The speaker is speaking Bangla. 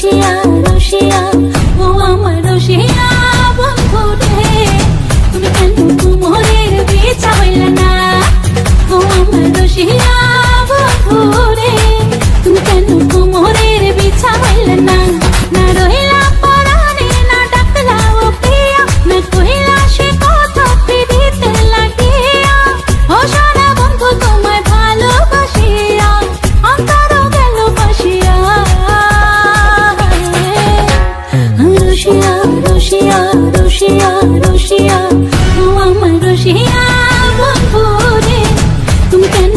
রসিয়া রসিয়া ও আমার রসিয়া বন্ধু রে। তুমি কেন কুমোরের বিছা হইল না? ও আমার রসিয়া রসিয়া রসিয়া রসিয়া রসিয়া আমার রসিয়া বন্ধু তুমি কেন